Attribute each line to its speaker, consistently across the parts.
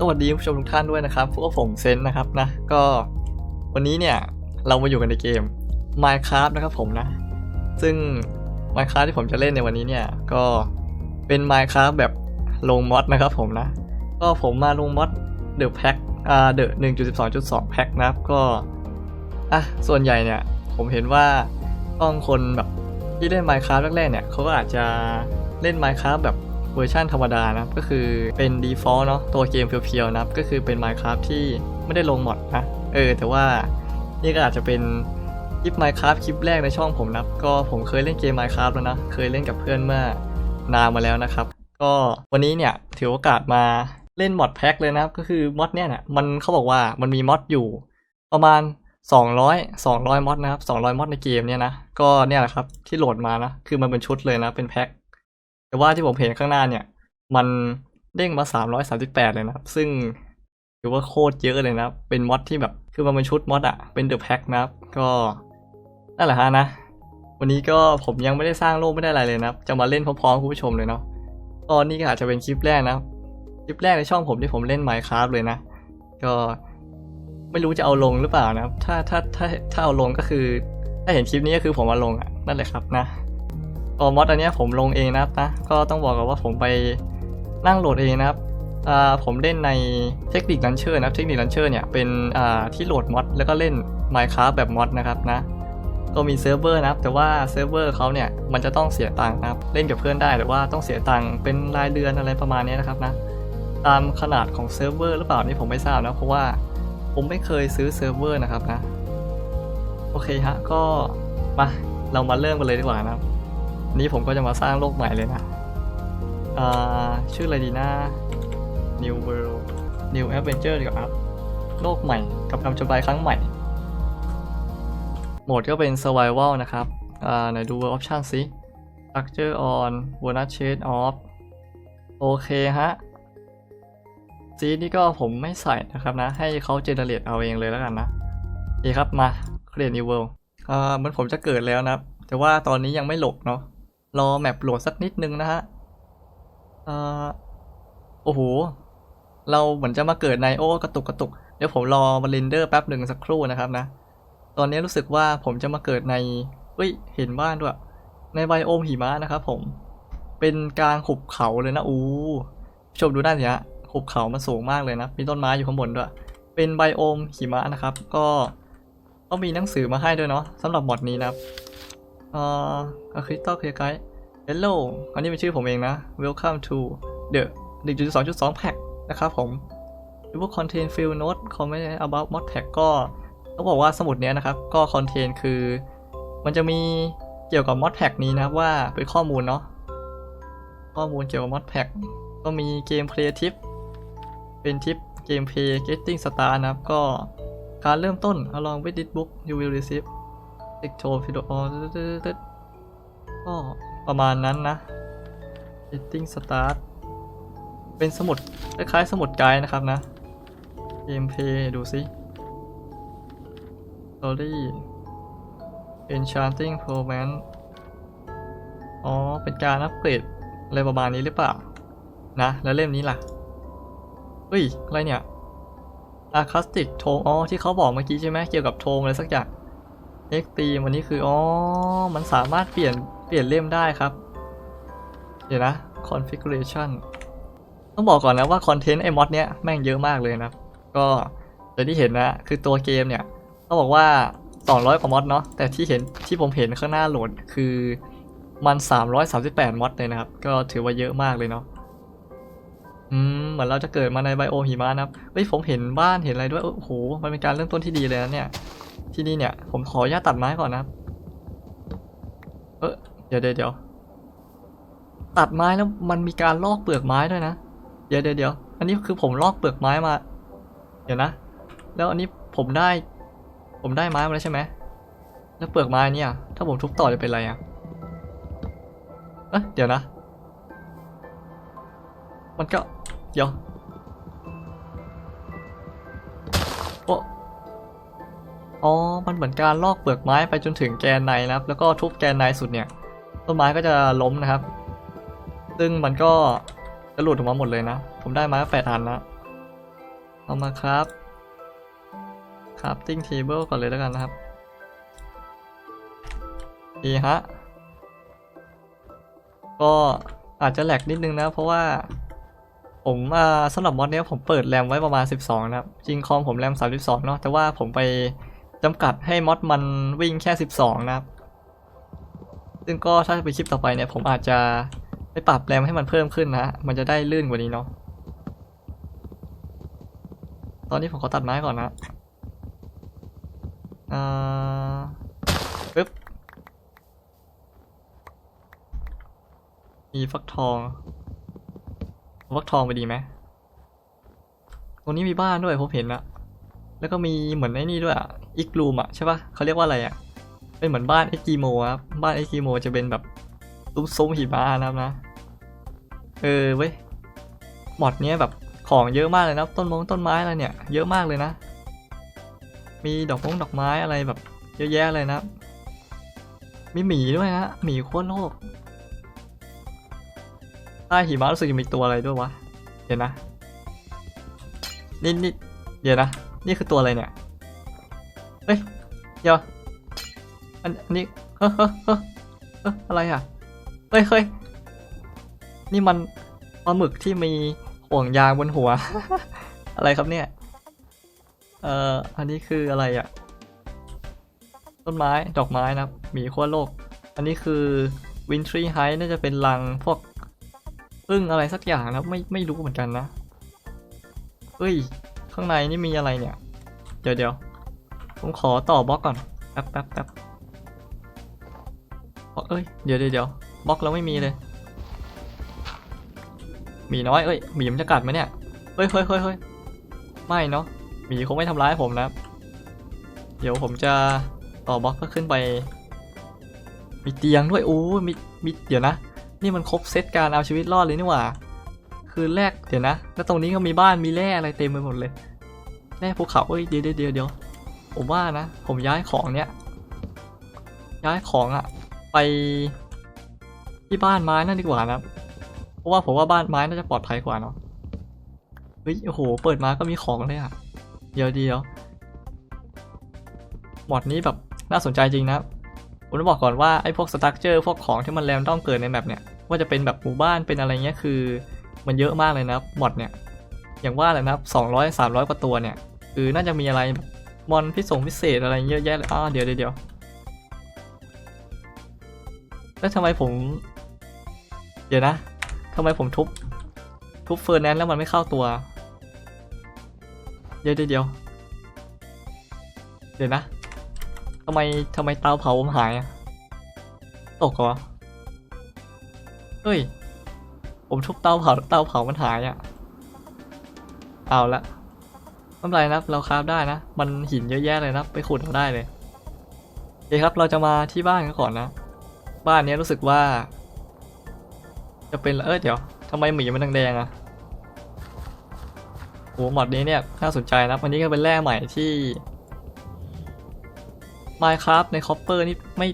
Speaker 1: สวัสดีผู้ชมทุกท่านด้วยนะครับ พวกผมเซนนะครับนะ ก็วันนี้เนี่ยเรามาอยู่กันในเกม Minecraft นะครับผมนะ ซึ่ง Minecraft ที่ผมจะเล่นในวันนี้เนี่ย ก็เป็น Minecraft แบบลงมอดนะครับผมนะ ก็ผมมาลงมอด The Pack อ่า The 1.12.2 Pack นะครับก็อะส่วนใหญ่เนี่ย ผมเห็นว่าต้องคนแบบที่เล่น Minecraft แรกๆเนี่ยเขาก็อาจจะเล่น Minecraft แบบเวอร์ชันธรรมดานะก็คือเป็น default เนาะตัวเกมเพียวๆนับก็คือเป็น Minecraft ที่ไม่ได้ลงมอดนะเออแต่ว่านี่ก็อาจจะเป็นคลิป Minecraft คลิปแรกในช่องผมนับก็ผมเคยเล่นเกม Minecraft แล้วนะ เคยเล่นกับเพื่อนเมื่อนานมาแล้วนะครับ ก็วันนี้เนี่ยถือโอกาสมา เล่นมอดแพ็คเลยนะครับ ก็คือมอดเนี่ยเนี่ยมันเขาบอกว่ามันมีมอดอยู่ ประมาณ 200 200มอดนะครับ200มอดในเกมเนี่ยนะก็เนี่ยแหละครับที่โหลดมานะคือมันเป็นชุดเลยนะเป็นแพ็คแต่ว่าที่ผมเห็นข้างหน้าเนี่ย มันเด้งมา 338 เลยนะครับซึ่งถือว่าโคตรเยอะเลยนะเป็นมอดที่แบบคือมันเป็นชุดมอดอะเป็นเดอะแพ็คนะครับ ก็นั่นแหละฮะนะ วันนี้ก็ผมยังไม่ได้สร้างโลกไม่ได้อะไรเลยนะจะมาเล่นพร้อมๆคุณผู้ชมเลยเนาะก็นี่ก็อาจจะเป็นคลิปแรกนะ คลิปแรกในช่องผมที่ผมเล่น Minecraft เลยนะ ก็ไม่รู้จะเอาลงหรือเปล่านะครับ ถ้าถ้าถ้าถ้าเอาลงก็คือ ถ้าเห็นคลิปนี้ก็คือผมเอาลงอะนั่นแหละครับนะตัวมอดอันนี้ผมลงเองนะครับนะก็ต้องบอกกันว่าผมไปนั่งโหลดเองนะครับผมเล่นในเทคนิคลันเชอร์นะเทคนิคลันเชอร์เนี่ยเป็นที่โหลดมอดแล้วก็เล่น Minecraft แบบมอดนะครับนะก็มีเซิร์ฟเวอร์นะครับ แต่ว่าเซิร์ฟเวอร์เขาเนี่ยมันจะต้องเสียตังค์นะครับ เล่นกับเพื่อนได้แต่ว่าต้องเสียตังค์เป็นรายเดือนอะไรประมาณนี้นะครับนะ ตามขนาดของเซิร์ฟเวอร์หรือเปล่านี่ผมไม่ทราบนะเพราะว่าผมไม่เคยซื้อเซิร์ฟเวอร์นะครับนะ โอเคฮะก็มาเรามาเริ่มกันเลยดีกว่านะครับนี้ผมก็จะมาสร้างโลกใหม่เลยนะชื่ออะไรดีนะ New World New Adventure ดีกว่าครับ โลกใหม่กับคำจบายครั้งใหม่ โหมดก็เป็น Survival นะครับอ่าไหนดู World Option สิ Structure on Bonus Shade Off โอเคฮะ ซีนี่ก็ผมไม่ใส่นะครับนะ ให้เขาเจเนเรตเอาเองเลยแล้วกันนะโอเคครับมา Create New World อ่าเหมันผมจะเกิดแล้วนะแต่ว่าตอนนี้ยังไม่หลดเนาะรอแมปโหลดสักนิดนึงนะฮะอ่าโอ้โห เราเหมือนจะมาเกิดในโอ้กระตุกกระตุกเดี๋ยวผมรอมาเรนเดอร์แป๊บหนึ่งสักครู่นะครับนะ ตอนนี้รู้สึกว่าผมจะมาเกิดในเฮ้ย เห็นบ้านด้วย ในไบโอมหิมะนะครับผม เป็นกลางหุบเขาเลยนะ อู้ชมดูด้านนี้ฮะ หุบเขามันสูงมากเลยนะ มีต้นไม้อยู่ข้างบนด้วย เป็นไบโอมหิมะนะครับ ก็ก็มีหนังสือมาให้ด้วยเนาะสำหรับมอดนี้นะครับเอ่อคริสตัลเคลียร์ไกด์ Hello อันนี้เป็นชื่อผมเองนะ Welcome to the 1.2.2 pack นะครับผม The book contain field note comment about mod pack ก็ต้องบอกว่าสมุดนี้นะครับ ก็ contain คือ มันจะมีเกี่ยวกับ mod pack นี้นะว่าเป็นข้อมูลเนาะข้อมูลเกี่ยวกับ mod pack ก็มีเกม play tip เป็นทิปเกม play getting start นะครับ ก็การเริ่มต้น along with this book you will receive ติกโชว์ฟิโดออตึ๊ดก็ประมาณนั้นนะ Getting Start เป็นสมุด คล้ายๆสมุดไกด์นะครับนะ Gameplay ดูสิ Story Enchanting Romance อ๋อ เป็นการอัปเกรดอะไรประมาณนี้หรือเปล่า นะ แล้วเล่มนี้ล่ะ เฮ้ย อะไรเนี่ย Acoustic Tone อ๋อ ที่เขาบอกเมื่อกี้ใช่ไหมเกี่ยวกับโทงอะไรสักอย่างเอ็กตีวันนี้คือ อ๋อ มันสามารถเปลี่ยนเปลี่ยนเล่มได้ครับ เดี๋ยวนะ configuration ต้องบอกก่อนนะว่าคอนเทนต์ไอ้มอดเนี้ยแม่งเยอะมากเลยนะ ก็อย่างที่เห็นนะ คือตัวเกมเนี่ยต้องบอกว่า 200 กว่ามอดเนาะ แต่ที่เห็นที่ผมเห็นข้างหน้าโหลดคือมัน 338มอดเลยนะครับ ก็ถือว่าเยอะมากเลยเนาะ อืมเหมือนเราจะเกิดมาในไบโอหิมะนะครับเฮ้ยผมเห็นบ้านเห็นอะไรด้วยโอ้โหมันเป็นการเริ่มต้นที่ดีเลยนะเนี่ย ที่นี่เนี่ย ผมขออนุญาตตัดไม้ก่อนนะครับ เออเดี๋ยวเดี๋ยวเดี๋ยวตัดไม้แล้วมันมีการลอกเปลือกไม้ด้วยนะเดี๋ยวเดี๋ยวเดี๋ยวอันนี้คือผมลอกเปลือกไม้มา เดี๋ยวนะ แล้วอันนี้ผมได้ ผมได้ไม้มาแล้วใช่ไหมแล้วเปลือกไม้เนี่ย ถ้าผมทุบต่อจะเป็นอะไรอะเอ๊ะเดี๋ยวนะ มันก็ เดี๋ยวโอ้อ๋อ มันเหมือนการลอกเปลือกไม้ไปจนถึงแกนในนะครับ แล้วก็ทุบแกนในสุดเนี่ยต้นไม้ก็จะล้มนะครับ ซึ่งมันก็จะหลุดออกมาหมดเลยนะ ผมได้มาแปดอันนะเอามาครับ crafting table ก่อนเลยแล้วกันนะครับดีฮะ ก็อาจจะแหลกนิดนึงนะ เพราะว่า ผมอ่าสำหรับมอดเนี้ยผมเปิดแรมไว้ประมาณ 12 นะครับ จริงคอมผมแรม 32 เนาะแต่ว่าผมไปจำกัดให้มอดมันวิ่งแค่ 12 นะครับ ซึ่งก็ถ้าไปคลิปต่อไปเนี่ยผมอาจจะไปปรับแรมให้มันเพิ่มขึ้นนะฮะมันจะได้ลื่นกว่านี้เนาะตอนนี้ผมขอตัดไม้ก่อนนะอ่าปึ๊บมีฟักทอง เอาฟักทองไปดีไหมตรงนี้มีบ้านด้วยผมเห็นอะแล้วก็มีเหมือนไอ้นี่ด้วยอะอีกลูมอะใช่ปะเขาเรียกว่าอะไรอะเป็นเหมือนบ้านเอ็กกิโมครับบ้านเอ็กกิโมจะเป็นแบบซุ้มๆหิมะนะครับนะ เออเว้ยมอดเนี้ยแบบของเยอะมากเลยนะต้นมงต้นไม้อะไรเนี่ย เยอะมากเลยนะ มีดอกมงดอกไม้อะไรแบบ เยอะแยะเลยนะ มีหมีด้วยนะหมีโคตรโลก ใต้หิมะรู้สึกจะมีตัวอะไรด้วยวะ เดี๋ยวนะ นี่นี่เดี๋ยวนะ นี่คือตัวอะไรเนี่ย เฮ้ย เดี๋ยว อันอันนี้ เฮ้ยเฮ้ยเฮ้ยเฮ้ยอะไรอะ เฮ้ยเฮ้ยนี่มันปลาหมึกที่มีห่วงยางบนหัว อะไรครับเนี่ย เอ่อ อันนี้คืออะไรอะ ต้นไม้ ดอกไม้นะครับหมีขั้วโลก อันนี้คือ Wintry Height น่าจะเป็นรังพวก พึ่งอะไรสักอย่างนะไม่ไม่รู้เหมือนกันนะเฮ้ย ข้างในนี่มีอะไรเนี่ย เดี๋ยวเดี๋ยวผมขอต่อบล็อกก่อนแป๊บแป๊บแป๊บเอ้ยเดี๋ยวเดี๋ยวเดี๋ยวบล็อกเราไม่มีเลยหมีน้อยเอ้ยหมีมันจะกัดไหมเนี่ยเฮ้ยเฮ้ยเฮ้ยเฮ้ยไม่เนาะหมีคงไม่ทำร้ายผมนะ เดี๋ยวผมจะต่อบล็อกก็ขึ้นไป มีเตียงด้วยโอ้มีมีเดี๋ยวนะ นี่มันครบเซตการเอาชีวิตรอดเลยนี่หว่า คือแรกเดี๋ยวนะ แล้วตรงนี้ก็มีบ้านมีแร่อะไรเต็มไปหมดเลยแร่ภูเขาเอ้ยเดี๋ยวเดี๋ยวเดี๋ยวผมว่านะ ผมย้ายของเนี้ยย้ายของอะไปที่บ้านไม้นั่นดีกว่านะเพราะว่าผมว่าบ้านไม้น่าจะปลอดภัยกว่าเนาะเฮ้ยโอ้โห เปิดมาก็มีของเลยอะเดี๋ยวเดี๋ยวหมอดนี้แบบน่าสนใจจริงนะผมต้องบอกก่อนว่าไอ้พวกสตั๊กเจอร์พวกของที่มันแรมต้องเกิดในแมปเนี่ย ว่าจะเป็นแบบหมู่บ้านเป็นอะไรเงี้ยคือ มันเยอะมากเลยนะบมอดเนี่ย อย่างว่าแหละนะครับ200 300กว่าตัวเนี่ยคือน่าจะมีอะไรแบบมอนพิสงพิเศษอะไรเยอะแยะเลยอ้าวเดี๋ยวเดี๋ยวแล้วทำไมผม เดี๋ยวนะทำไมผมทุบ ทุบเฟอร์แนนแล้วมันไม่เข้าตัว เดี๋ยวเดี๋ยว เดี๋ยวนะทำไมทำไมเตาเผาผมหายอะตกเหรอ เฮ้ย ผมทุบเตาเผาเตาเผามันหายอะเอาละไม่เป็นไรนะเราคราฟได้นะ มันหินเยอะแยะเลยนะ ไปขุดเอาได้เลยโอเคครับ เราจะมาที่บ้านกันก่อนนะ บ้านนี้รู้สึกว่า จะเป็น เออเดี๋ยวทำไมหมีมันแดงๆอะโหหมอดนี้เนี่ยน่าสนใจนะวันนี้ก็เป็นแร่ใหม่ที่ Minecraft ใน Copper นี่ไม่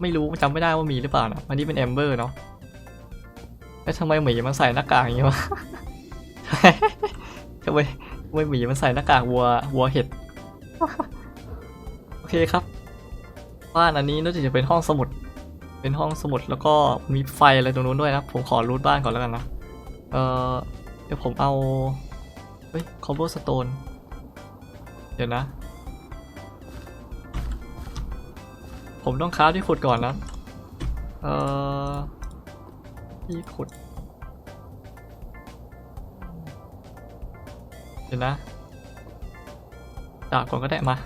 Speaker 1: ไม่รู้จำไม่ได้ว่ามีหรือเปล่านะอันนี้เป็น Ember เนาะ แล้วทำไมหมีมันใส่หน้ากากอย่างงี้วะทำไมทำไมหมีมันใส่หน้ากากวัววัวเห็ด โอเคครับ บ้านอันนี้น่าจะเป็นห้องสมุด เป็นห้องสมุดแล้วก็มีไฟอะไรตรงนู้นด้วยนะ ผมขอรูทบ้านก่อนแล้วกันนะ เออเดี๋ยวผมเอา เฮ้ย cobblestone เดี๋ยวนะ ผมต้องค้าฟที่ขุดก่อนนะ เออ ที่ขุดเดี๋ยวนะดาบก่อนก็ได้มา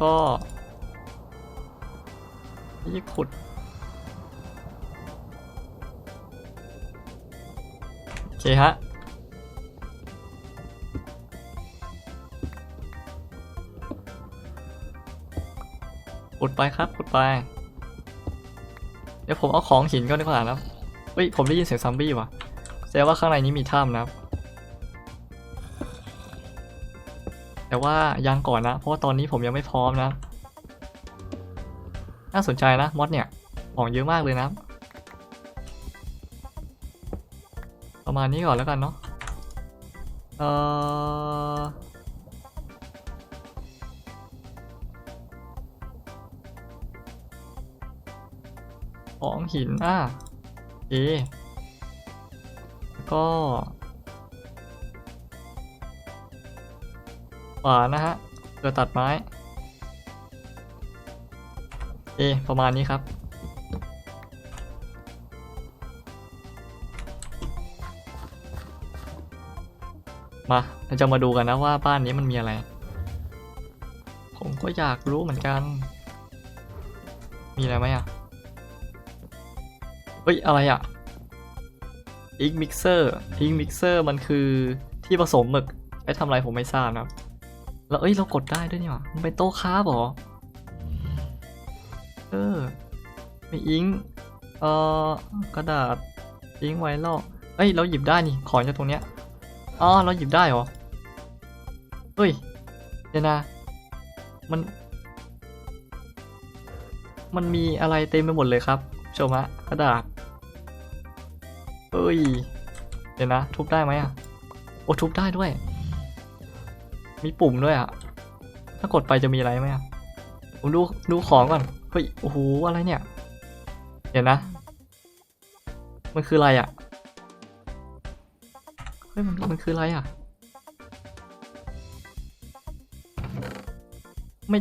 Speaker 1: ก็ที่ขุด โอเคฮะขุดไปครับขุดไป เดี๋ยวผมเอาของหินก็ดีกว่านะครับ เฮ้ย ผมได้ยินเสียงซัมบี้ว่ะแสดงว่าข้างในนี้มีถ้ำนะครับ แต่ว่ายังก่อนนะ เพราะว่าตอนนี้ผมยังไม่พร้อมนะ น่าสนใจนะมอดเนี่ยของเยอะมากเลยนะ ประมาณนี้ก่อนแล้วกันเนาะ เอ่อของหินอะ ก็ขวานนะฮะเพื่อตัดไม้เอประมาณนี้ครับ มาเราจะมาดูกันนะว่าบ้านนี้มันมีอะไร ผมก็อยากรู้เหมือนกัน มีอะไรไหมอะ เฮ้ย อะไรอะอิกมิกเซอร์อิกมิกเซอร์มันคือที่ผสมหมึกไอ้ทำอะไรผมไม่ทราบนะครับแล้วเอ้ยเรากดได้ด้วยนี่หว่ามันเป็นโต๊ะค้าบหรอเออมีอิงเอ่อกระดาษอิงไวรัลเอ้ยเราหยิบได้นี่ของจากตรงเนี้ยอ๋อเราหยิบได้เหรอเฮ้ยเดี๋ยวนะมัน มันมีอะไรเต็มไปหมดเลยครับ ชมฮะกระดาษเฮ้ย เดี๋ยวนะ ทุบได้ไหมอะ โอ้ทุบได้ด้วย มีปุ่มด้วยอะ ถ้ากดไปจะมีอะไรไหมอะผมดูดูของก่อน เฮ้ย โอ้โห อะไรเนี่ย เดี๋ยวนะ มันคืออะไรอะ เฮ้ย มันมันคืออะไรอะ ไม่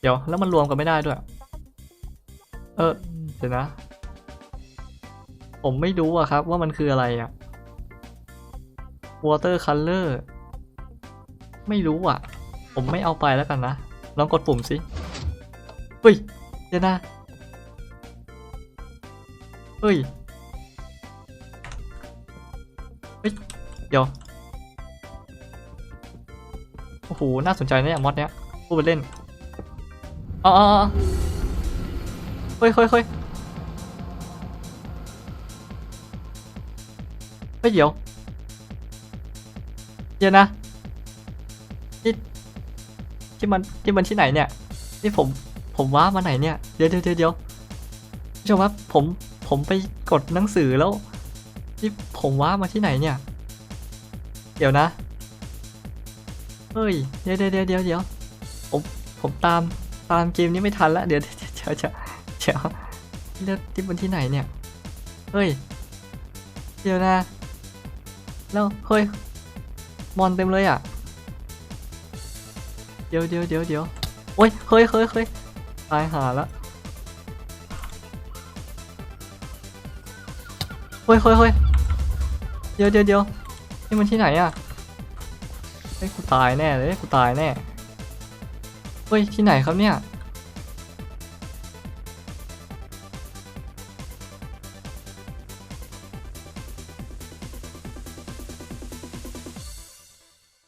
Speaker 1: เดี๋ยว แล้วมันรวมกันไม่ได้ด้วย เออ เดี๋ยวนะ ผมไม่รู้อะครับว่ามันคืออะไรอะ water color ไม่รู้อะผมไม่เอาไปแล้วกันนะ ลองกดปุ่มสิเฮ้ยเดี๋ยวนะเฮ้ยเฮ้ย เดี๋ยว โอ้โห น่าสนใจนะเนี่ยมอดเนี้ยพูดไปเล่นอ๋ออ๋ออ๋อเฮ้ยเฮ้ยเฮ้ย เฮ้ยเดี๋ยวเดี๋ยวนะนี่ที่มันที่มันที่ไหนเนี่ยนี่ผมผมว้ามาไหนเนี่ยเดี๋ยวเดี๋ยวเดี๋ยวเดี๋ยวผู้ชมครับผมผมไปกดหนังสือแล้วนี่ผมว้ามาที่ไหนเนี่ย เดี๋ยวนะเฮ้ยเดี๋ยวเดี๋ยวเดี๋ยวเดี๋ยวเดี๋ยวผมผมตามตามเกมนี้ไม่ทันละเดี๋ยวเดี๋ยวเดี๋ยวเดี๋ยวเดี๋ยวเลือกที่บนที่ไหนเนี่ยเฮ้ยเดี๋ยวนะ แล้วเฮ้ยมอนเต็มเลยอะ เดี๋ยวเดี๋ยวเดี๋ยวเดี๋ยวโอ้ยเฮ้ยเฮ้ยเฮ้ยตายหาละเฮ้ยเฮ้ยเฮ้ยเดี๋ยวเดี๋ยวเดี๋ยวนี่มันที่ไหนอะเฮ้ยกูตายแน่เลยกูตายแน่เฮ้ยที่ไหนครับเนี่ย